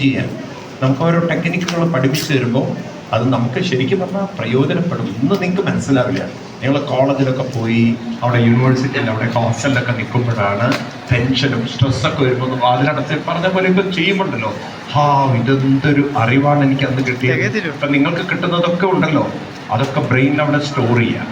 ചെയ്യാൻ. നമുക്ക് ഓരോ ടെക്നിക്കുകൾ പഠിപ്പിച്ചു തരുമ്പോൾ അത് നമുക്ക് ശരിക്കും പറഞ്ഞാൽ പ്രയോജനപ്പെടും. ഇന്ന് നിങ്ങൾക്ക് മനസ്സിലാവില്ല. നിങ്ങൾ കോളേജിലൊക്കെ പോയി അവിടെ യൂണിവേഴ്സിറ്റിയിൽ അവിടെ ഹോസ്റ്റലിലൊക്കെ നിൽക്കുമ്പോഴാണ് ടെൻഷനും സ്ട്രെസ്സൊക്കെ വരുമ്പോൾ വാതിലടച്ച് പറഞ്ഞ പോലെ ഇപ്പം ചെയ്യുമ്പോണ്ടല്ലോ. ഹാ ഇതെന്തൊരു അറിവാണ് എനിക്ക് അന്ന് കിട്ടിയത്. ഇപ്പം നിങ്ങൾക്ക് കിട്ടുന്നതൊക്കെ ഉണ്ടല്ലോ. അതൊക്കെ ബ്രെയിനിൽ അവിടെ സ്റ്റോർ ചെയ്യാം.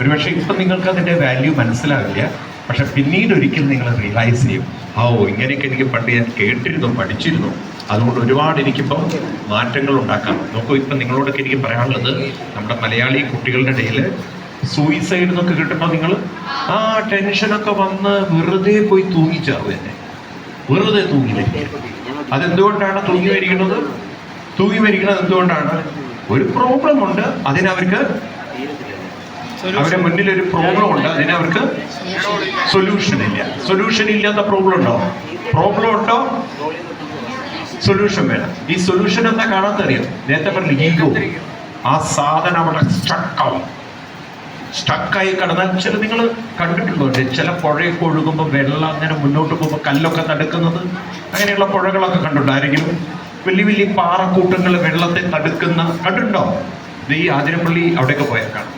ഒരുപക്ഷെ ഇപ്പം നിങ്ങൾക്ക് അതിന്റെ വാല്യൂ മനസ്സിലാവില്ല. പക്ഷെ പിന്നീട് ഒരിക്കൽ നിങ്ങൾ റിയലൈസ് ചെയ്യും ഓ ഇങ്ങനെയൊക്കെ എനിക്ക് പണ്ട് ഞാൻ കേട്ടിരുന്നു പഠിച്ചിരുന്നു. അതുകൊണ്ട് ഒരുപാട് എനിക്കിപ്പം മാറ്റങ്ങൾ ഉണ്ടാക്കാം നോക്കൂ ഇപ്പം നിങ്ങളോടൊക്കെ എനിക്ക് പറയാനുള്ളത് നമ്മുടെ മലയാളി കുട്ടികളുടെ ഇടയിൽ സൂയിസൈഡ് എന്നൊക്കെ കിട്ടുമ്പോൾ നിങ്ങൾ ആ ടെൻഷനൊക്കെ വന്ന് വെറുതെ പോയി തൂങ്ങിച്ചാവും എന്നെ. വെറുതെ തൂങ്ങി അതെന്തുകൊണ്ടാണ് തൂങ്ങി മരിക്കുന്നത്? തൂങ്ങി മരിക്കുന്നത് എന്തുകൊണ്ടാണ്? ഒരു പ്രോബ്ലം ഉണ്ട് അതിനവർക്ക് അവരുടെ മുന്നിൽ ഒരു പ്രോബ്ലം ഉണ്ട് അതിനവർക്ക് സൊല്യൂഷൻ ഇല്ല. സൊല്യൂഷൻ ഇല്ലാത്ത പ്രോബ്ലം ഉണ്ടോ? പ്രോബ്ലം ഉണ്ടോ? സൊല്യൂഷൻ വേണം ഈ സൊല്യൂഷൻ എന്താ കാണാൻ കാണാത്തറിയാം നേരത്തെ പറഞ്ഞു ഈഗോ ആ സാധനം അവിടെ സ്റ്റക്കാവും സ്റ്റക്കായി കിടന്നാൽ ചില നിങ്ങൾ കണ്ടിട്ടുണ്ടോ? ചില പുഴയൊക്കെ ഒഴുകുമ്പോൾ വെള്ളം അങ്ങനെ മുന്നോട്ട് പോകുമ്പോൾ കല്ലൊക്കെ തടുക്കുന്നത് അങ്ങനെയുള്ള പുഴകളൊക്കെ കണ്ടിട്ടുണ്ടോ? ആരെങ്കിലും? വലിയ വലിയ പാറക്കൂട്ടങ്ങൾ വെള്ളത്തെ തടുക്കുന്ന കണ്ടിട്ടുണ്ടോ? ഈ ആതിരപ്പള്ളി അവിടെയൊക്കെ പോയാൽ കാണും.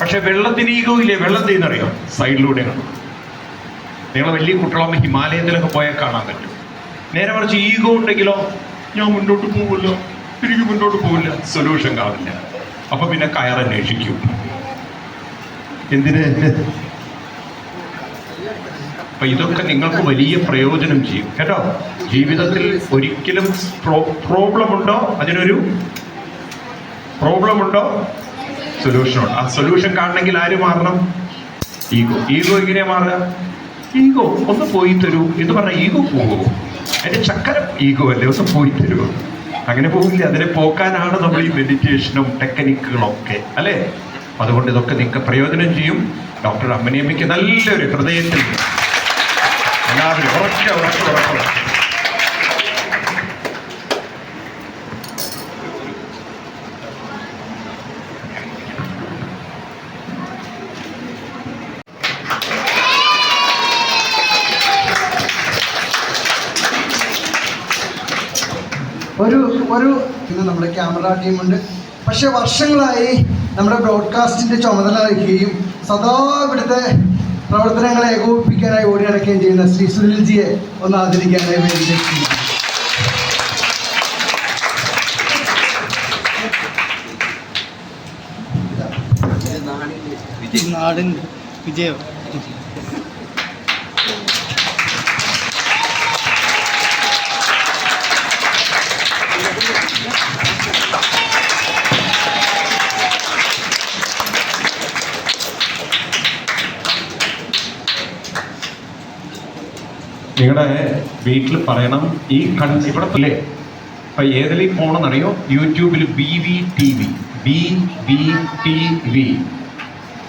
പക്ഷെ വെള്ളത്തിന് ഈഗോ ഇല്ലേ? വെള്ളം ചെയ്യുന്നറിയോ സൈഡിലൂടെ കാണും. നിങ്ങൾ വലിയ കുട്ടികളാകുമ്പോൾ ഹിമാലയത്തിലൊക്കെ പോയാൽ കാണാൻ പറ്റും. നേരെ മറിച്ച് ഈഗോ ഉണ്ടെങ്കിലോ ഞാൻ മുന്നോട്ട് പോകില്ല എനിക്ക് മുന്നോട്ട് പോകില്ല സൊല്യൂഷൻ കാണില്ല അപ്പൊ പിന്നെ കയറന്വേഷിക്കും എന്തിന്? അപ്പൊ ഇതൊക്കെ നിങ്ങൾക്ക് വലിയ പ്രയോജനം ചെയ്യും. കേട്ടോ? ജീവിതത്തിൽ ഒരിക്കലും പ്രോബ്ലം ഉണ്ടോ അതിനൊരു പ്രോബ്ലം ഉണ്ടോ സൊല്യൂഷൻ ഉണ്ട്. ആ സൊല്യൂഷൻ കാണണമെങ്കിൽ ആര് മാറണം? ഈഗോ ഈഗോ എങ്ങനെയാ മാറുക? ഈഗോ ഒന്ന് പോയി തരൂ. എന്ന് പറഞ്ഞാൽ ഈഗോ പോകുമോ എന്റെ ചക്കര ഈഗോ അല്ലേ ഒന്ന് പോയി തരുമോ അങ്ങനെ പോകില്ല അതിനെ പോക്കാനാണ് നമ്മൾ ഈ മെഡിറ്റേഷനും ടെക്നിക്കുകളും ഒക്കെ അല്ലേ? അതുകൊണ്ട് ഇതൊക്കെ നിങ്ങൾക്ക് പ്രയോജനം ചെയ്യും. ഡോക്ടർ അമ്മനിയമ്മയ്ക്ക് നല്ലൊരു ഹൃദയത്തിൽ എല്ലാവരും ഉറക്കെ ഉറക്കെ ഉറക്കെ. ഒരു ഒരു പിന്നെ നമ്മുടെ ക്യാമറ ടീമുണ്ട്. പക്ഷെ വർഷങ്ങളായി നമ്മുടെ ബ്രോഡ്കാസ്റ്റിന്റെ ചുമതല വഹിക്കുകയും സദാ ഇവിടുത്തെ പ്രവർത്തനങ്ങളെ ഏകോപിപ്പിക്കാനായി ഓടി നടക്കുകയും ചെയ്യുന്ന ശ്രീ സുനിൽജിയെ ഒന്ന് ആദരിക്കാനായി വേണ്ടി വിജയം. നിങ്ങളുടെ വീട്ടിൽ പറയണം ഈ കൺ ഇവിടെ ഇല്ലേ? ഇപ്പൊ ഏതിലേക്ക് പോണെന്നറിയോ? യൂട്യൂബിൽ B V T V B V T V.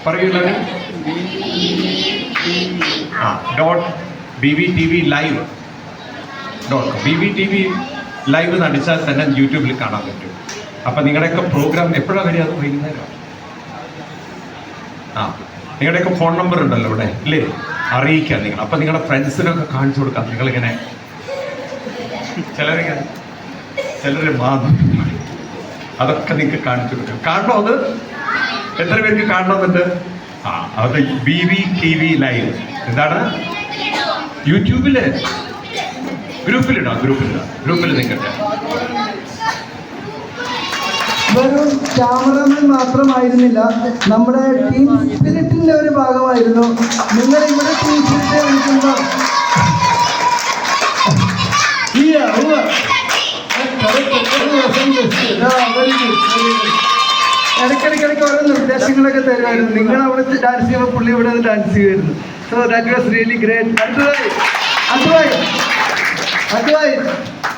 പറയൂല ആ dot B V T V live dot B V T V live നടിച്ചാൽ തന്നെ യൂട്യൂബിൽ കാണാൻ പറ്റും. അപ്പൊ നിങ്ങളുടെയൊക്കെ പ്രോഗ്രാം എപ്പോഴാണ് വരിക? അത് വൈകുന്നേരം? ആ നിങ്ങളുടെയൊക്കെ ഫോൺ നമ്പർ ഉണ്ടല്ലോ ഇവിടെ ഇല്ലേ? അറിയിക്കാം നിങ്ങൾ. അപ്പൊ നിങ്ങളുടെ ഫ്രണ്ട്സിനൊക്കെ കാണിച്ചു കൊടുക്കാം. നിങ്ങളിങ്ങനെ ചിലരിങ്ങനെ ചിലർ മാധ്യമമായി അതൊക്കെ നിങ്ങൾക്ക് കാണിച്ചു കൊടുക്കാം. കാണണോ അത്? എത്ര പേർക്ക് കാണണമെന്നുണ്ട്? ആ അത് B V T V live. എന്താണ്? യൂട്യൂബിൽ. ഗ്രൂപ്പിലിടാം ഗ്രൂപ്പിലിടാം ഗ്രൂപ്പിൽ നിൽക്കട്ടെ വെറും ക്യാമറമാൻ മാത്രമായിരുന്നില്ല. നമ്മുടെ ടീം സ്പിരിറ്റിന്റെ ഒരു ഭാഗമായിരുന്നു. നിങ്ങൾ ഇവിടെ ടീം സ്പിരിറ്റ് വിളിക്കുമ്പോൾ ഇടയ്ക്കിടയ്ക്കിടയ്ക്ക് ഓരോ നിർദ്ദേശങ്ങളൊക്കെ തരുമായിരുന്നു. നിങ്ങൾ അവിടെ ഡാൻസ് ചെയ്യുമ്പോൾ പുള്ളി ഇവിടെ ഡാൻസ് ചെയ്യുമായിരുന്നു. So that was really great അടുത്തതായി അടുത്തതായി അടുത്തതായി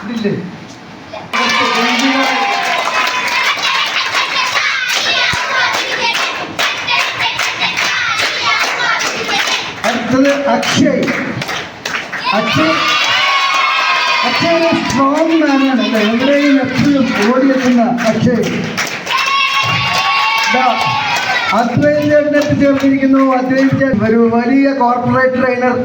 ഇതില്ലേ? അടുത്തത് അക്ഷയ്. അക്ഷയ് അക്ഷയ് സ്ട്രോങ് മാനാണ് എവിടെയും എപ്പോഴും ഓടിയെത്തുന്ന അക്ഷയ്. അദ്വൈതത്തിൽ ചേർന്നിരിക്കുന്നു. അദ്വൈത് ഒരു വലിയ കോർപ്പറേറ്റ് ട്രെയിനർ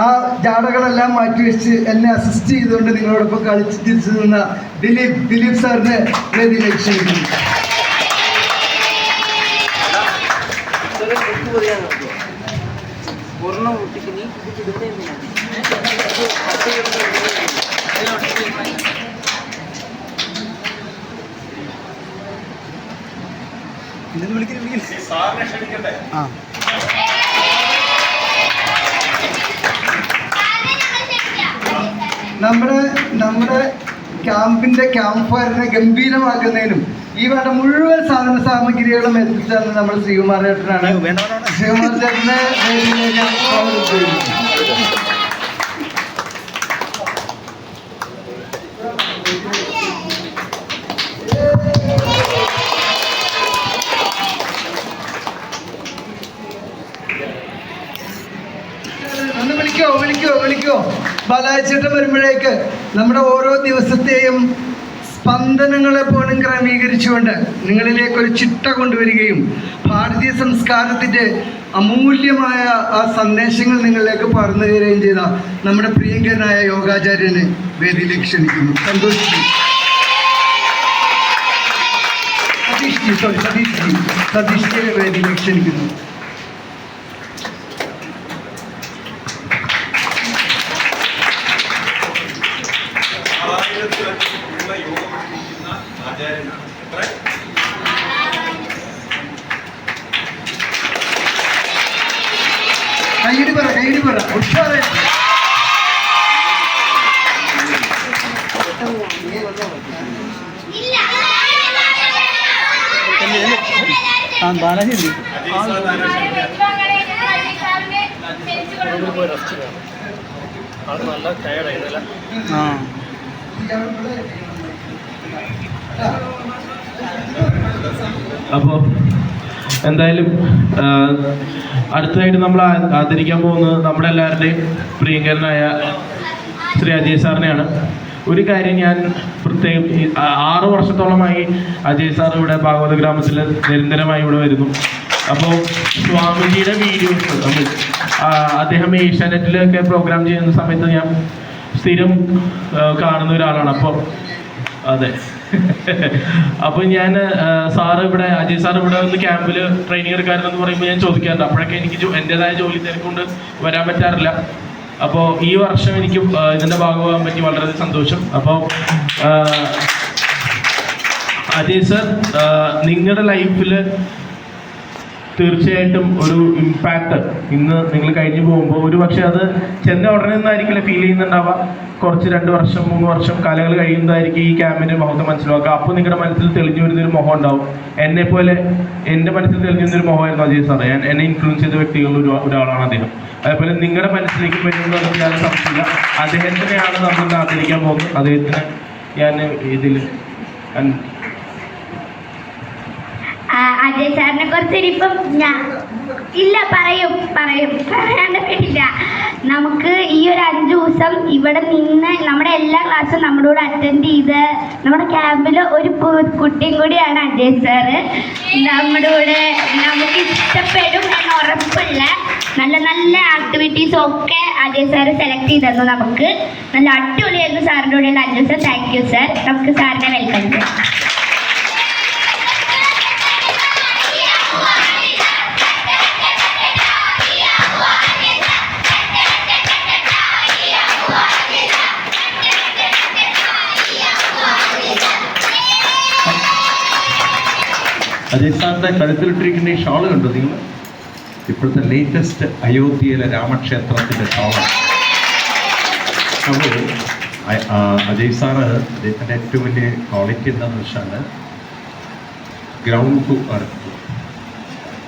ആ ജാടകളെല്ലാം മാറ്റി വെച്ച് എന്നെ അസിസ്റ്റ് ചെയ്തുകൊണ്ട് നിങ്ങളോടൊപ്പം കളിച്ച് തിരിച്ചു നിന്ന ദിലീപ് ദിലീപ് സാറിനെ വേദിയിലേക്ക് ക്ഷണിക്കുന്നു. ആ. നമ്മുടെ നമ്മുടെ ക്യാമ്പിന്റെ ക്യാമ്പ് ഫയറിനെ ഗംഭീരമാക്കുന്നതിനും ഈ വേണ്ട മുഴുവൻ സാധന സാമഗ്രികളും എത്തിച്ചാണ് നമ്മൾ ശ്രീകുമാർ ചേട്ടനാണ്. ശ്രീകുമാർ ചേട്ടനെ ബാലാചേട്ടൻ വരുമ്പോഴേക്ക് നമ്മുടെ ഓരോ ദിവസത്തെയും സ്പന്ദനങ്ങളെ പോലും ക്രമീകരിച്ചുകൊണ്ട് നിങ്ങളിലേക്ക് ഒരു ചിട്ട കൊണ്ടുവരികയും ഭാരതീയ സംസ്കാരത്തിന്റെ അമൂല്യമായ ആ സന്ദേശങ്ങൾ നിങ്ങളിലേക്ക് പറഞ്ഞു തരികയും ചെയ്ത നമ്മുടെ പ്രിയങ്കരനായ യോഗാചാര്യനെ വേദിയിലേക്ക് ക്ഷണിക്കുന്നു. സന്തോഷിക്കുന്നു സതീഷ് ജി സോറി സതീഷ് ജി സതീഷ് ജിയെ വേദിയിലേക്ക് ക്ഷണിക്കുന്നു. കൈയടി പറ കൈയടി പറ. ഉഷാറായിട്ട് ആ ബാലാജി ഉണ്ട്. ആ. അപ്പോൾ എന്തായാലും അടുത്തതായിട്ട് നമ്മൾ ആദരിക്കാൻ പോകുന്നത് നമ്മുടെ എല്ലാവരുടെയും പ്രിയങ്കരനായ ശ്രീ അജയ് സാറിനെയാണ്. ഒരു കാര്യം ഞാൻ പ്രത്യേകം ആറ് വർഷത്തോളമായി അജയ് സാർ ഇവിടെ ഭാഗവത ഗ്രാമത്തിൽ നിരന്തരമായി ഇവിടെ വരുന്നു. അപ്പോൾ സ്വാമിജിയുടെ വീഡിയോസ് നമ്മൾ അദ്ദേഹം ഏഷ്യാനെറ്റിലൊക്കെ പ്രോഗ്രാം ചെയ്യുന്ന സമയത്ത് ഞാൻ സ്ഥിരം കാണുന്ന ഒരാളാണ്. അപ്പോൾ അതെ. അപ്പൊ ഞാൻ സാറ് ഇവിടെ അജയ് സാർ ഇവിടെ വന്ന് ക്യാമ്പിൽ ട്രെയിനിങ് എടുക്കാറുണ്ടെന്ന് പറയുമ്പോൾ ഞാൻ ചോദിക്കാറുണ്ട്. അപ്പോഴൊക്കെ എനിക്ക് എന്റെതായ ജോലി തിരക്കൊണ്ട് വരാൻ പറ്റാറില്ല. അപ്പോൾ ഈ വർഷം എനിക്ക് ഇതിന്റെ ഭാഗമാകാൻ പറ്റി വളരെ സന്തോഷം. അപ്പോൾ അജയ് സർ നിങ്ങളുടെ ലൈഫിൽ തീർച്ചയായിട്ടും ഒരു ഇമ്പാക്റ്റ് ഇന്ന് നിങ്ങൾ കഴിഞ്ഞു പോകുമ്പോൾ. ഒരു പക്ഷേ അത് ചെന്ന ഉടനെ നിന്നായിരിക്കില്ല ഫീൽ ചെയ്യുന്നുണ്ടാവുക? കുറച്ച് രണ്ട് വർഷം മൂന്ന് വർഷം കാലങ്ങൾ കഴിയുന്നതായിരിക്കും ഈ ക്യാമ്പിന്റെ മുഖത്ത് മനസ്സിലാക്കുക അപ്പോൾ നിങ്ങളുടെ മനസ്സിൽ തെളിഞ്ഞു വരുന്നൊരു മുഖം ഉണ്ടാവും. എന്നെ പോലെ എന്റെ മനസ്സിൽ തെളിഞ്ഞു വരുന്നൊരു മുഖമായിരുന്നു അജയ് സാറ്. ഞാൻ എന്നെ ഇൻഫ്ലുവൻസ് ചെയ്ത വ്യക്തികളിൽ ഒരു ഒരാളാണ് അദ്ദേഹം. അതേപോലെ നിങ്ങളുടെ മനസ്സിലേക്ക് വരുന്നത് ഞാൻ സംശയമില്ല. അദ്ദേഹത്തിനെയാണ് നമ്മൾ ആദരിക്കാൻ പോകുന്നത്. അദ്ദേഹത്തിന് ഞാൻ ഇതിൽ അജയ് സാറിനെ കുറിച്ച് ഇനിയിപ്പം ഞാൻ ഇല്ല പറയും പറയും. പറയാണ്ട് പറ്റില്ല നമുക്ക് ഈ ഒരു അഞ്ച് ദിവസം ഇവിടെ നിന്ന് നമ്മുടെ എല്ലാ ക്ലാസ്സും നമ്മുടെ കൂടെ അറ്റൻഡ് ചെയ്ത് നമ്മുടെ ക്യാമ്പിൽ ഒരു കുട്ടിയും കൂടിയാണ് അജയ് സാറ്. നമ്മുടെ കൂടെ നമുക്ക് ഇഷ്ടപ്പെടും എന്ന് ഉറപ്പുള്ള നല്ല നല്ല ആക്ടിവിറ്റീസ് ഒക്കെ അജയ് സാറ് സെലക്ട് ചെയ്തു നമുക്ക്. നല്ല അടിപൊളിയായിരുന്നു സാറിന്റെ കൂടെയുള്ള അഞ്ച് ദിവസം. താങ്ക് യു സാർ നമുക്ക് സാറിനെ വെൽക്കം ചെയ്യാം. അജയ് കഴുത്തിലിട്ടിരിക്കുന്ന ഈ ഷാൾ കണ്ടു നിങ്ങൾ? ഇപ്പോഴത്തെ ലേറ്റസ്റ്റ് അയോധ്യയിലെ രാമക്ഷേത്രത്തിന്റെ ഷാളാണ്. അപ്പോൾ അജയ് സാറ് അദ്ദേഹത്തിന്റെ ഏറ്റവും വലിയ ക്വാളിറ്റി എന്താണെന്ന് വെച്ചാൽ ഗ്രൗണ്ട് ടു എർത്ത്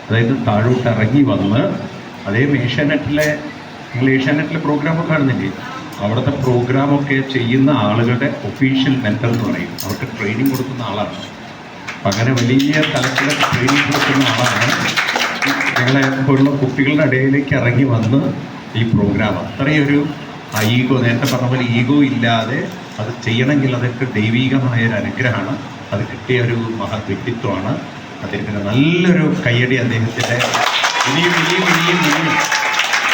അതായത് താഴോട്ട് ഇറങ്ങി വന്ന് അതേ ഏഷ്യാനെറ്റിലെ നിങ്ങൾ ഏഷ്യാനെറ്റിലെ പ്രോഗ്രാമൊക്കെ കാണുന്നില്ലേ? അവിടുത്തെ പ്രോഗ്രാമൊക്കെ ചെയ്യുന്ന ആളുകളുടെ ഒഫീഷ്യൽ മെന്റർ എന്ന് പറയും. അവർക്ക് ട്രെയിനിങ് കൊടുക്കുന്ന ആളാണ്. അങ്ങനെ വലിയ തലത്തിലെ കൊടുക്കുന്ന ആളാണ്. ഞങ്ങളെ പോലുള്ള കുട്ടികളുടെ ഇടയിലേക്ക് ഇറങ്ങി വന്ന് ഈ പ്രോഗ്രാം അത്രയൊരു ആ ഈഗോ നേരത്തെ പറഞ്ഞ പോലെ ഈഗോ ഇല്ലാതെ അത് ചെയ്യണമെങ്കിൽ അതൊക്കെ ദൈവീകമായ ഒരു അനുഗ്രഹമാണ്. അത് കിട്ടിയ ഒരു മഹത് വ്യക്തിത്വമാണ്. അദ്ദേഹത്തിന് നല്ലൊരു കയ്യടി അദ്ദേഹത്തിന്റെ ഇനിയും ഇനിയും ഇനിയും ഇനിയും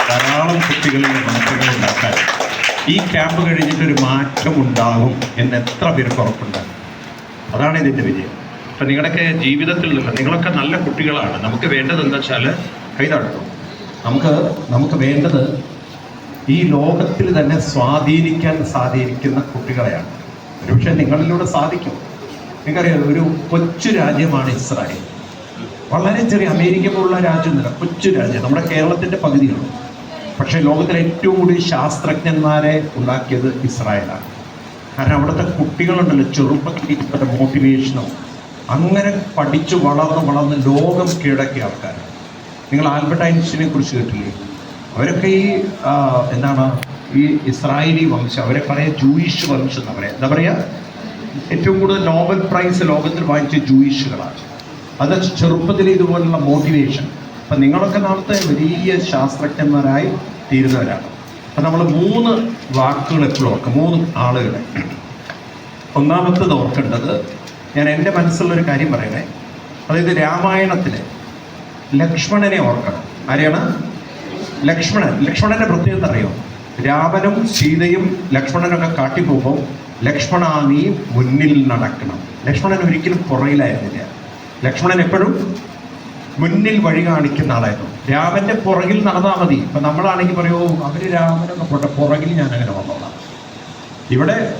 ധാരാളം കുട്ടികളിൽ മാറ്റങ്ങൾ ഉണ്ടാക്കാൻ. ഈ ക്യാമ്പ് കഴിഞ്ഞിട്ടൊരു മാറ്റം ഉണ്ടാകും എന്ന് എത്ര പേർക്ക് ഉറപ്പുണ്ട്? അതാണ് ഇതിന്റെ വിജയം. അപ്പം നിങ്ങളുടെയൊക്കെ ജീവിതത്തിൽ നിങ്ങളൊക്കെ നല്ല കുട്ടികളാണ്. നമുക്ക് വേണ്ടത് എന്താ വെച്ചാൽ കൈതാഴ്ത്തും നമുക്ക് നമുക്ക് വേണ്ടത് ഈ ലോകത്തിൽ തന്നെ സ്വാധീനിക്കാൻ സാധിക്കുന്ന കുട്ടികളെയാണ്. ഒരുപക്ഷെ നിങ്ങളിലൂടെ സാധിക്കും. നിങ്ങൾക്കറിയാം ഒരു കൊച്ചു രാജ്യമാണ് ഇസ്രായേൽ. വളരെ ചെറിയ അമേരിക്ക പോലുള്ള രാജ്യമൊന്നുമില്ല കൊച്ചു രാജ്യം. നമ്മുടെ കേരളത്തിന്റെ പകുതിയാണ്. പക്ഷേ ലോകത്തിലെ ഏറ്റവും കൂടുതൽ ശാസ്ത്രജ്ഞന്മാരെ ഉണ്ടാക്കിയത് ഇസ്രായേലാണ്. കാരണം അവിടുത്തെ കുട്ടികളുണ്ടല്ലോ ചെറുപ്പത്തിൽ മോട്ടിവേഷനും അങ്ങനെ പഠിച്ചു വളർന്ന് വളർന്ന് ലോകം കീഴടക്കിയ ആൾക്കാർ നിങ്ങൾ ആൽബർട്ട് ഐൻസ്റ്റീനെ കുറിച്ച് കേട്ടില്ലേ? അവരൊക്കെ ഈ എന്താണ് ഈ ഇസ്രായേലി വംശം അവരെ പറയാ ജൂയിഷ് വംശം എന്ന് പറയാം. എന്താ പറയുക ഏറ്റവും കൂടുതൽ നോബൽ പ്രൈസ് ലോകത്തിൽ വാങ്ങിച്ച ജൂയിഷുകളാണ്. അത് ചെറുപ്പത്തിൽ ഇതുപോലുള്ള മോട്ടിവേഷൻ. അപ്പം നിങ്ങളൊക്കെ നാളത്തെ വലിയ ശാസ്ത്രജ്ഞന്മാരായി തീരുന്നവരാണ്. അപ്പം നമ്മൾ മൂന്ന് വാക്കുകൾ എപ്പോഴും ഓർക്കും. മൂന്ന് ആളുകളെ. ഒന്നാമത്തത് ഓർക്കേണ്ടത് ഞാൻ എന്റെ മനസ്സിലുള്ളൊരു കാര്യം പറയണേ. അതായത് രാമായണത്തിലെ ലക്ഷ്മണനെ ഓർക്കണം. ആരെയാണ്? ലക്ഷ്മണൻ. ലക്ഷ്മണന്റെ പ്രത്യേകത അറിയോ? രാമനും സീതയും ലക്ഷ്മണനൊക്കെ കാട്ടിപ്പോകുമ്പോൾ ലക്ഷ്മണ നീ മുന്നിൽ നടക്കണം. ലക്ഷ്മണൻ ഒരിക്കലും പുറകിലായിരുന്നില്ല. ലക്ഷ്മണൻ എപ്പോഴും മുന്നിൽ വഴി കാണിക്കുന്ന ആളായിരുന്നു. രാമന്റെ പുറകിൽ നടന്നാൽ മതി. ഇപ്പൊ നമ്മളാണെങ്കിൽ പറയോ അവർ രാമനൊക്കെ പോട്ടെ പുറകിൽ ഞാൻ അങ്ങനെ വന്നോളാം. ഇവിടെ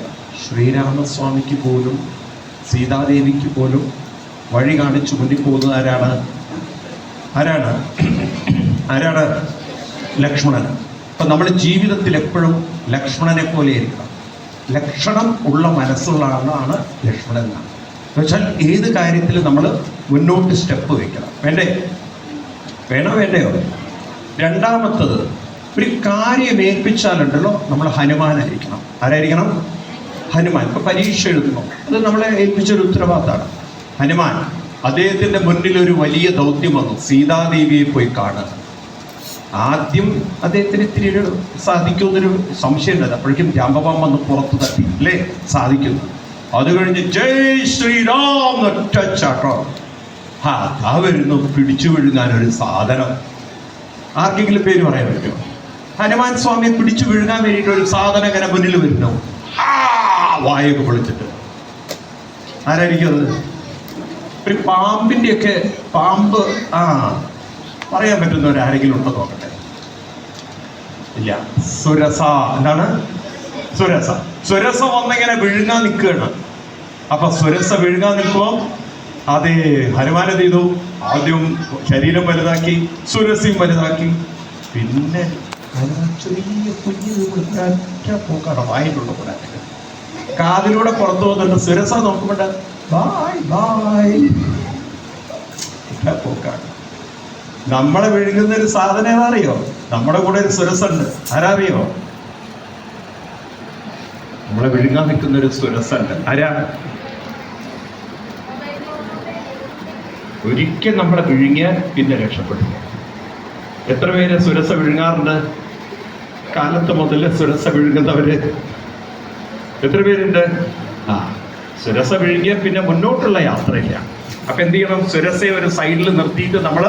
ശ്രീരാമസ്വാമിക്ക് പോലും സീതാദേവിക്ക് പോലും വഴി കാണിച്ചു മുന്നിൽ പോകുന്നത് ആരാണ്? ആരാണ്? ആരാണ് ലക്ഷ്മണൻ? അപ്പം നമ്മുടെ ജീവിതത്തിൽ എപ്പോഴും ലക്ഷ്മണനെ പോലെ ഇരിക്കണം. ലക്ഷണം ഉള്ള മനസ്സുള്ള ആളാണ് ലക്ഷ്മണൻ എന്നാണ് എന്നുവെച്ചാൽ ഏത് കാര്യത്തിലും നമ്മൾ മുന്നോട്ട് സ്റ്റെപ്പ് വെക്കണം. വേണ്ടേ? വേണോ വേണ്ടയോ? രണ്ടാമത്തത് ഒരു കാര്യം ഏൽപ്പിച്ചാലുണ്ടല്ലോ നമ്മൾ ഹനുമാനായിരിക്കണം. ആരായിരിക്കണം? ഹനുമാൻ. ഇപ്പൊ പരീക്ഷ എഴുതുന്നു. അത് നമ്മളെ ഏൽപ്പിച്ചൊരു ഉത്തരവാദിത്തമാണ് ഹനുമാൻ അദ്ദേഹത്തിന്റെ മുന്നിൽ ഒരു വലിയ ദൗത്യം വന്നു. സീതാദേവിയെ പോയി കാണുക ആദ്യം അദ്ദേഹത്തിന് ഇത്തിരി ഒരു സാധിക്കുമെന്നൊരു സംശയമുണ്ട്. അപ്പോഴേക്കും രാമപാം വന്ന് പുറത്ത് തട്ടി. അല്ലേ? സാധിക്കുന്നു. അത് കഴിഞ്ഞ് ജയ് ശ്രീരാം ഒറ്റ ചാട്ടോ. ആ ആ വരുന്നു. പിടിച്ചു വിഴുങ്ങാൻ ഒരു സാധനം. ആർക്കെങ്കിലും പേര് പറയാൻ പറ്റുമോ? ഹനുമാൻ സ്വാമിയെ പിടിച്ചു വിഴുങ്ങാൻ വേണ്ടിയിട്ട് ഒരു സാധനം ഇങ്ങനെ മുന്നിൽ വരുന്നു? ആ വായൊക്കെ പൊളിച്ചിട്ട്. ആരായിരിക്കും അത്? ഒരു പാമ്പിന്റെയൊക്കെ പാമ്പ് ആ പറയാൻ പറ്റുന്നവർ ആരെങ്കിലും ഉണ്ടോ നോക്കട്ടെ. ഇല്ല. സുരസ. എന്താണ്? സുരസ. സുരസ വന്നിങ്ങനെ വിഴുങ്ങാൻ നിൽക്കുകയാണ്. അപ്പൊ സുരസ വിഴുങ്ങാൻ നിൽക്കുമ്പോൾ അതെ ഹനുമാൻ ചെയ്തു? ആദ്യം ശരീരം വലുതാക്കി സുരസയും വലുതാക്കി. പിന്നെ ചെറിയ കുഞ്ഞു പോക്കാണ് വായിലുള്ള പോലെ കാതിലൂടെ പുറത്തു പോകുന്നുണ്ട്. സുരസ നോക്കുമ്പോൾ ബായ് ബായ്. നമ്മളെ വിഴുങ്ങുന്ന ഒരു സാധനം ഏതാറിയോ? നമ്മുടെ കൂടെ ഒരു സുരസുണ്ട്. ആരാറിയോ? നമ്മളെ വിഴുങ്ങാൻ നിൽക്കുന്ന ഒരു സുരസുണ്ട്. ആരാ? ഒരിക്കൽ നമ്മളെ വിഴുങ്ങിയാൽ പിന്നെ രക്ഷപ്പെടും. എത്ര പേര് സുരസ വിഴുങ്ങാറുണ്ട്? കാലത്ത് മുതൽ സുരസ വിഴുങ്ങുന്നവര്. എത്ര പേരുണ്ട്? ആ സുരസ വിഴുങ്ങിയ പിന്നെ മുന്നോട്ടുള്ള യാത്രയില്ല. അപ്പൊ എന്ത് ചെയ്യണം? സുരസയെ ഒരു സൈഡിൽ നിർത്തിയിട്ട് നമ്മൾ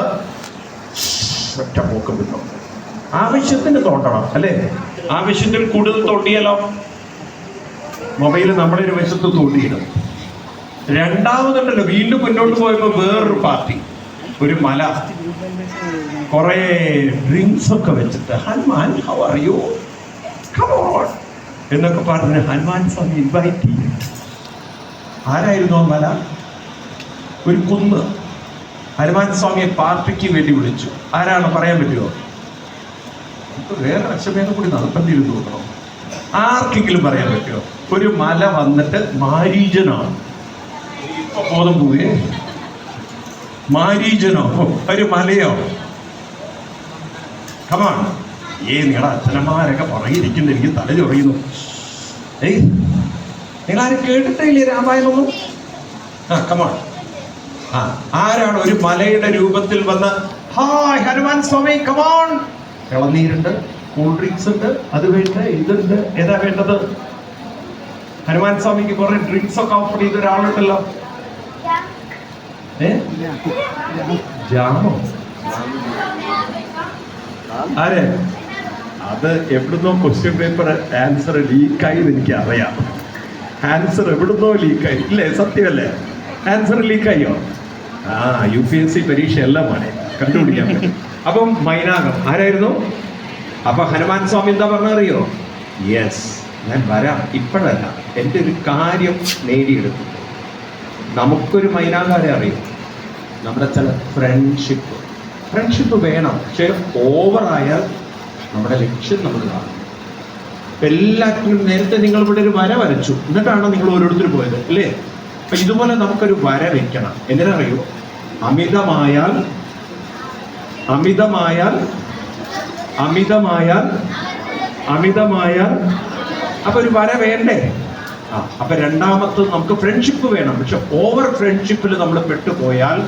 ഒറ്റ പോക്ക് വിട്ടു ആവശ്യത്തിന് തോണ്ടണം അല്ലേ? ആവശ്യത്തിൽ കൂടുതൽ തോണ്ടിയാലോ? മൊബൈൽ നമ്മുടെ ഒരു വശത്ത് തോണ്ടിയിടും. രണ്ടാമതുണ്ടല്ലോ വീണ്ടും മുന്നോട്ട് പോയപ്പോ വേറൊരു പാർട്ടി ഒരു മല. കുറേ ഡ്രിങ്ക്സ് ഒക്കെ വെച്ചിട്ട് Hanuman how are you come on എന്നൊക്കെ പറഞ്ഞ് ഹനുമാൻ സ്വാമി ഇൻവൈറ്റ് ചെയ്യും ആരായിരുന്നു ആ മല? ഒരു കുന്ന്. ഹനുമാൻ സ്വാമിയെ പാർട്ടിക്ക് വേണ്ടി വിളിച്ചു. ആരാണോ പറയാൻ പറ്റുമോ ഇപ്പൊ വേറെ അക്ഷമേനെ കൂടി നടത്തേണ്ടിയിരുന്നു നോക്കണം ആർക്കെങ്കിലും പറയാൻ പറ്റുമോ ഒരു മല വന്നിട്ട് മാരീജനാണ്. ഇപ്പൊ ബോധം പോവേ. മാരീജനോ? ഒരു മലയോ? കമാണ് ഏ നിങ്ങളുടെ അച്ഛനമ്മമാരൊക്കെ പറയിരിക്കുന്നു എനിക്ക് തല ചൊറിയുന്നു. ഏയ് നിങ്ങളാരും കേട്ടിട്ടില്ലേ രാമായണമൊന്നും ആ കമാണ് ആ ആരാണ് ഒരു മലയുടെ രൂപത്തിൽ വന്ന്? Hi Hanuman Swami come on ഇളനീരുണ്ട് cool drinks ഉണ്ട് അത് വേണ്ട ഇതുണ്ട്. ഏതാ വേണ്ടത്? ഹനുമാൻ സ്വാമിക്ക് കുറെ ഡ്രിങ്ക്സ് ഒക്കെ ഓഫർ ചെയ്ത ഒരാളുണ്ടല്ലോ. ഏ? ജാമോ? ആരെ? അത് എവിടുന്നോ ക്വസ്റ്റ്യൻ പേപ്പർ ആൻസർ ലീക്കായി എനിക്ക് അറിയാം ആൻസർ എവിടുന്നോ ലീക്കായി ഇല്ലേ സത്യമല്ലേ? ആൻസർ ലീക്കായോ ആ യു പി എസ് സി പരീക്ഷ മോനെ. കണ്ടുപിടിക്കാൻ പറ്റും. അപ്പം മൈനാകം. ആരായിരുന്നു? അപ്പൊ ഹനുമാൻ സ്വാമി എന്താ പറഞ്ഞറിയോ യെസ് ഞാൻ വരാം. ഇപ്പോഴല്ല. എന്റെ ഒരു കാര്യം നേടിയെടുത്തു. നമുക്കൊരു മൈനാകാരെ അറിയാം? നമ്മുടെ ചില ഫ്രണ്ട്ഷിപ്പ് ഫ്രണ്ട്ഷിപ്പ് വേണം. പക്ഷേ ഓവറായാൽ നമ്മുടെ ലക്ഷ്യം നമ്മൾ കാണും. എല്ലാറ്റിനും നേരത്തെ നിങ്ങൾ ഇവിടെ ഒരു വര വരച്ചു. എന്നിട്ടാണ് നിങ്ങൾ ഓരോരുത്തർ പോയത് അല്ലേ? അപ്പൊ ഇതുപോലെ നമുക്കൊരു വര വെക്കണം. എന്തിനറിയോ അമിതമായാൽ അമിതമായാൽ അമിതമായാൽ അമിതമായാൽ. അപ്പൊ ഒരു വര വേണ്ടേ? ആ അപ്പൊ രണ്ടാമത്തത് നമുക്ക് ഫ്രണ്ട്ഷിപ്പ് വേണം. പക്ഷെ ഓവർ ഫ്രണ്ട്ഷിപ്പിൽ നമ്മൾ പെട്ടുപോയാൽ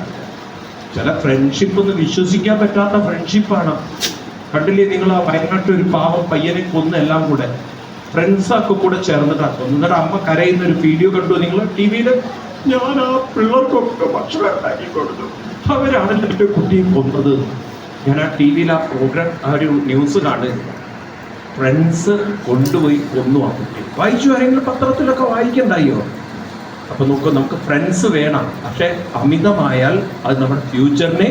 ചില ഫ്രണ്ട്ഷിപ്പ് ഒന്ന് വിശ്വസിക്കാൻ പറ്റാത്ത ഫ്രണ്ട്ഷിപ്പാണ് കണ്ടില്ലേ നിങ്ങൾ ആ വയനാട്ടിൽ ഒരു പാവം പയ്യനെ കൊന്ന് എല്ലാം കൂടെ? ഫ്രണ്ട്സൊക്കെ കൂടെ ചേർന്നിട്ടാണ് കൊന്നു എന്നിട്ട് അമ്മ കരയുന്ന ഒരു വീഡിയോ കണ്ടു. നിങ്ങൾ ടി വിയിൽ ഞാൻ ആ പിള്ളേർക്കൊക്കെ ഭക്ഷണം ഉണ്ടാക്കി കൊടുത്തു. അവരാണ് എന്റെ കുട്ടിയെ കൊന്നത്. ഞാൻ ആ ടി വിയിൽ ആ പ്രോഗ്രാം ആ ഒരു ന്യൂസ് കാണുക ഫ്രണ്ട്സ് കൊണ്ടുപോയി കൊന്നു ആ കുട്ടി വായിച്ചു ആരെങ്കിലും പത്രത്തിലൊക്കെ വായിക്കണ്ടായോ? അപ്പൊ നോക്കൂ നമുക്ക് ഫ്രണ്ട്സ് വേണം. പക്ഷെ അമിതമായാൽ അത് നമ്മുടെ ഫ്യൂച്ചറിനെ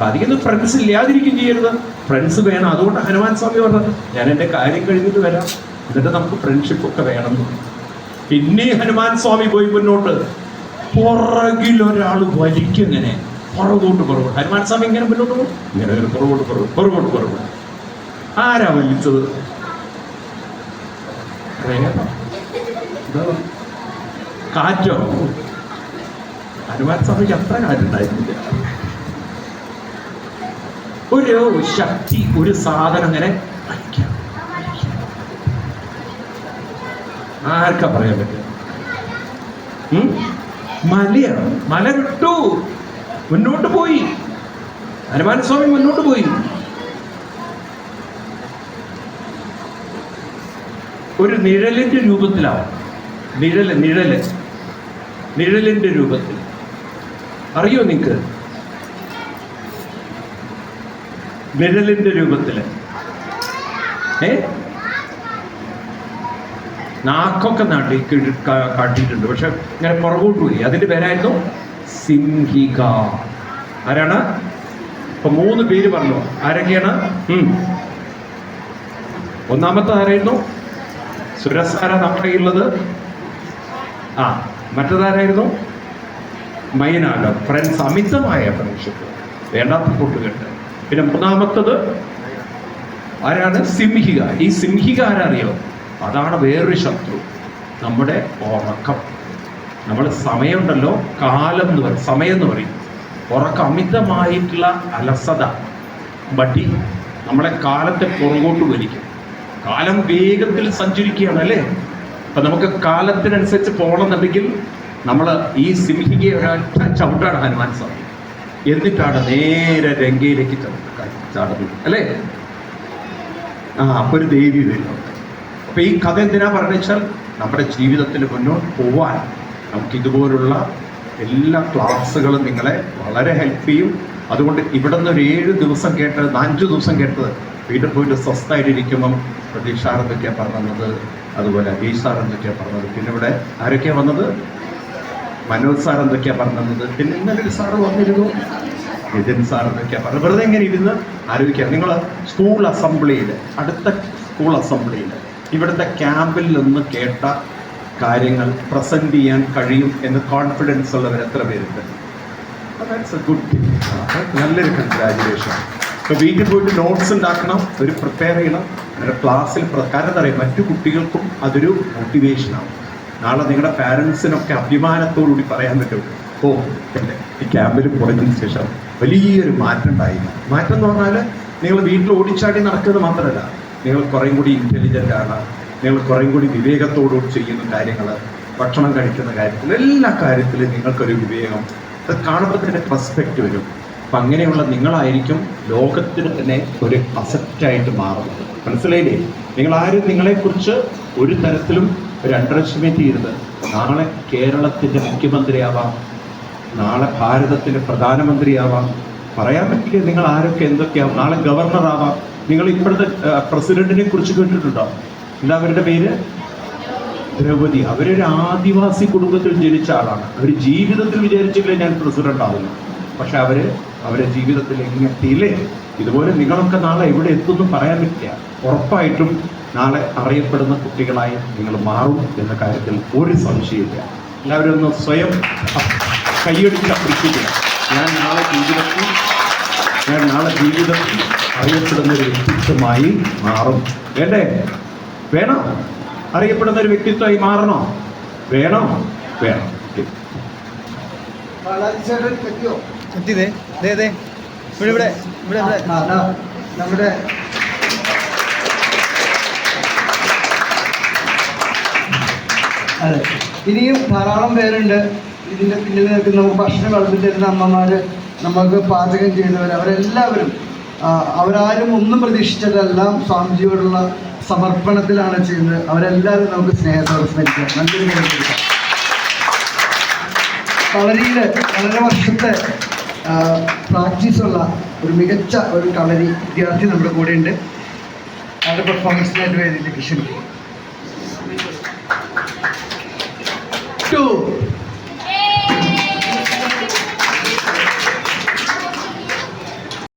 ബാധിക്കുന്ന ഫ്രണ്ട്സ് ഇല്ലാതിരിക്കും ചെയ്യരുത്. ഫ്രണ്ട്സ് വേണം. അതുകൊണ്ട് ഹനുമാൻ സ്വാമി പറഞ്ഞത് ഞാൻ എന്റെ കാര്യം കഴിഞ്ഞിട്ട് വരാം. എന്നിട്ട് നമുക്ക് ഫ്രണ്ട്ഷിപ്പ് ഒക്കെ വേണം പിന്നെ ഹനുമാൻ സ്വാമി പോയി മുന്നോട്ട്. പുറകിൽ ഒരാൾ വലിക്കും ഇങ്ങനെ പുറകോട്ട് പുറകോട്ട്. ഹനുമാൻ സ്വാമി ഇങ്ങനെ മുന്നോട്ട് പോകും. ഇങ്ങനെ പുറകോട്ട് പുറകോട്ട് പുറകോട്ട് പുറകോട്ട്. ആരാ വലിച്ചത്? കാറ്റോ? ഹനുമാൻ സ്വാമിക്ക് അത്ര കാറ്റുണ്ടായിരുന്നില്ല ഒരു ശക്തി ഒരു സാധനം അങ്ങനെ വലിക്കാം. ആർക്കാ പറയാൻ പറ്റും? മലയാണ് മല മുന്നോട്ട് പോയി. ഹനുമാൻ സ്വാമി മുന്നോട്ട് പോയി. ഒരു നിഴലിന്റെ രൂപത്തിലാവും. നിഴൽ നിഴൽ. നിഴലിന്റെ രൂപത്തിൽ. അറിയോ നിങ്ങക്ക്? നിഴലിന്റെ രൂപത്തിൽ ഏ? നാക്കൊക്കെ നാട്ടി കാട്ടിയിട്ടുണ്ട്. പക്ഷെ ഇങ്ങനെ പുറകോട്ട് പോയി. അതിന്റെ പേരായിരുന്നു സിംഹിക. ആരാണ്? ഇപ്പൊ മൂന്ന് പേര് പറഞ്ഞു. ആരൊക്കെയാണ്. ഒന്നാമത്തെ ആരായിരുന്നു? സുരസാര നമ്മുടെ ഉള്ളത് ആ മറ്റേതാരായിരുന്നു? മൈനാലോ. ഫ്രണ്ട്സ് അമിതമായ ഫ്രണ്ട്ഷിപ്പ് വേണ്ടാത്ത കൂട്ടുകെട്ട് പിന്നെ മൂന്നാമത്തത് ആരാണ്? സിംഹിക. ഈ സിംഹിക ആരറിയോ? അതാണ് വേറൊരു ശത്രു. നമ്മുടെ ഉറക്കം. നമ്മൾ സമയമുണ്ടല്ലോ കാലം എന്ന് പറയും സമയം എന്ന് പറയും. ഉറക്കം അമിതമായിട്ടുള്ള അലസത. മടി നമ്മളെ കാലത്തെ പുറകോട്ട് വലിക്കും. കാലം വേഗത്തിൽ സഞ്ചരിക്കുകയാണ് അല്ലേ? അപ്പൊ നമുക്ക് കാലത്തിനനുസരിച്ച് പോകണമെന്നുണ്ടെങ്കിൽ നമ്മൾ ഈ സിംഹികയെ ഒരൊറ്റ ചവിട്ടാണ് ഹനുമാൻ സ്വാമി. എന്നിട്ടാണ് നേരെ രംഗയിലേക്ക് ചാടുന്നത്. അല്ലേ? ആ അപ്പൊ ഒരു ദേവി വരുന്നു അപ്പൊ ഈ കഥ എന്തിനാ പറഞ്ഞാൽ നമ്മുടെ ജീവിതത്തിൽ മുന്നോട്ട് പോവാൻ നമുക്ക് ഇതുപോലുള്ള എല്ലാ ക്ലാസ്സുകളും നിങ്ങളെ വളരെ ഹെൽപ്പ് ചെയ്യും. അതുകൊണ്ട് ഇവിടെ നിന്ന് ഒരു ഏഴ് ദിവസം കേട്ടത് അഞ്ച് ദിവസം കേട്ടത് വീട്ടിൽ പോയിട്ട് സ്വസ്ഥമായിട്ടിരിക്കുമ്പം പ്രതീക്ഷ ആർ എന്തൊക്കെയാണ് പറഞ്ഞത്. അതുപോലെ അജീഷ് സാർ എന്തൊക്കെയാണ് പറഞ്ഞത്. പിന്നെ ഇവിടെ ആരൊക്കെയാണ് വന്നത്? മനോജ് സാർ എന്തൊക്കെയാണ് പറഞ്ഞത്? പിന്നെ ഇന്നലെ സാറ് വന്നിരുന്നു. നിതിൻ സാർ എന്തൊക്കെയാണ് പറഞ്ഞത്? വെറുതെ എങ്ങനെ ഇരുന്ന് ആലോചിക്കുക. നിങ്ങൾ സ്കൂൾ അസംബ്ലിയിൽ അടുത്ത സ്കൂൾ അസംബ്ലിയിൽ ഇവിടുത്തെ ക്യാമ്പിൽ നിന്ന് കേട്ട കാര്യങ്ങൾ പ്രസന്റ് ചെയ്യാൻ കഴിയും എന്ന് കോൺഫിഡൻസ് ഉള്ളവർ എത്ര പേരുണ്ട്? ദാറ്റ്സ് ഗുഡ് നല്ലൊരു കൺഗ്രാജുലേഷൻ ഇപ്പോൾ വീട്ടിൽ പോയിട്ട് നോട്ട്സ് ഉണ്ടാക്കണം ഒരു പ്രിപ്പയർ ചെയ്യണം. ക്ലാസ്സിൽ കാരണം എന്താ പറയുക മറ്റു കുട്ടികൾക്കും അതൊരു മോട്ടിവേഷനാണ് നാളെ നിങ്ങളുടെ പാരൻസിനൊക്കെ അഭിമാനത്തോടുകൂടി പറയാൻ പറ്റും. ഓ ഈ ക്യാമ്പിൽ പോയതിന് ശേഷം വലിയൊരു മാറ്റം ഉണ്ടായിരുന്നു. മാറ്റം എന്ന് പറഞ്ഞാൽ നിങ്ങൾ വീട്ടിൽ ഓടിച്ചാടി നടക്കുന്നത് മാത്രമല്ല നിങ്ങൾ കുറേം കൂടി ഇന്റലിജന്റ് ആണ് നിങ്ങൾ കുറേം കൂടി വിവേകത്തോടുകൂടി ചെയ്യുന്ന കാര്യങ്ങൾ ഭക്ഷണം കഴിക്കുന്ന കാര്യത്തിൽ എല്ലാ കാര്യത്തിലും നിങ്ങൾക്കൊരു വിവേകം. അത് കാണുമ്പോൾ തന്നെ റെസ്പെക്റ്റ് വരും. അപ്പം അങ്ങനെയുള്ള നിങ്ങളായിരിക്കും ലോകത്തിന് തന്നെ ഒരു അസറ്റായിട്ട് മാറുന്നത്. മനസ്സിലായില്ലേ? നിങ്ങൾ ആരും നിങ്ങളെക്കുറിച്ച് ഒരു തരത്തിലും ഒരു അണ്ടർ എസ്റ്റിമേറ്റ് ചെയ്യരുത് നാളെ കേരളത്തിന്റെ മുഖ്യമന്ത്രിയാവാം. നാളെ ഭാരതത്തിന്റെ പ്രധാനമന്ത്രിയാവാം. പറയാൻ പറ്റില്ല നിങ്ങൾ ആരൊക്കെ എന്തൊക്കെയാവും. നാളെ ഗവർണറാവാം. നിങ്ങൾ ഇപ്പോഴത്തെ പ്രസിഡന്റിനെ കുറിച്ച് കേട്ടിട്ടുണ്ടോ? എന്താ അവരുടെ പേര്? ദ്രൗപതി അവരൊരു ആദിവാസി കുടുംബത്തിൽ ജനിച്ച ആളാണ്. അവർ ജീവിതത്തിൽ വിചാരിച്ചില്ല ഞാൻ പ്രസിഡന്റ് ആവുന്നു. പക്ഷെ അവർ അവരെ ജീവിതത്തിൽ എങ്ങനെ എത്തിയില്ലേ ഇതുപോലെ നിങ്ങളൊക്കെ നാളെ എവിടെ എത്തുമെന്ന് പറയാൻ പറ്റില്ല. ഉറപ്പായിട്ടും നാളെ അറിയപ്പെടുന്ന കുട്ടികളായി നിങ്ങൾ മാറും എന്ന കാര്യത്തിൽ ഒരു സംശയമില്ല എല്ലാവരും ഒന്ന് സ്വയം കൈയടിച്ച് അപ്രീഷിക്കുക ഞാൻ നാളെ ജീവിതത്തിൽ ഞാൻ നാളെ ജീവിതത്തിൽ അറിയപ്പെടുന്ന ഒരു വ്യക്തിത്വമായി മാറും. വേണ്ടേ? വേണോ? അറിയപ്പെടുന്ന ഒരു വ്യക്തിത്വമായി മാറണോ? വേണോ? വേണം. ചേട്ടൻ എത്തിയോ എത്തിയതേ ദേ ദേ. ഇവിടെ ഇവിടെ ഇവിടെ നമ്മുടെ അതെ. ഇനിയും ധാരാളം പേരുണ്ട്. ഇതിന്റെ പിന്നിൽ നിൽക്കുന്ന ഭക്ഷണം കളിപ്പിച്ചിരുന്ന അമ്മമാർ നമുക്ക് പാചകം ചെയ്തവർ അവരെല്ലാവരും അവരാരും ഒന്നും പ്രതീക്ഷിച്ചതെല്ലാം സ്വാമിജിയോടുള്ള സമർപ്പണത്തിലാണ് ചെയ്യുന്നത്. അവരെല്ലാവരും നമുക്ക് സ്നേഹത്തോടെ സ്മരിക്കാം നല്ലൊരു കളരിയിൽ വളരെ വർഷത്തെ പ്രാക്ടീസുള്ള ഒരു മികച്ച ഒരു കളരി വിദ്യാർത്ഥി നമ്മുടെ കൂടെയുണ്ട്. അവരുടെ പെർഫോമൻസിനായിട്ട് വേദിയിലേക്ക് ക്ഷണിക്കും ടു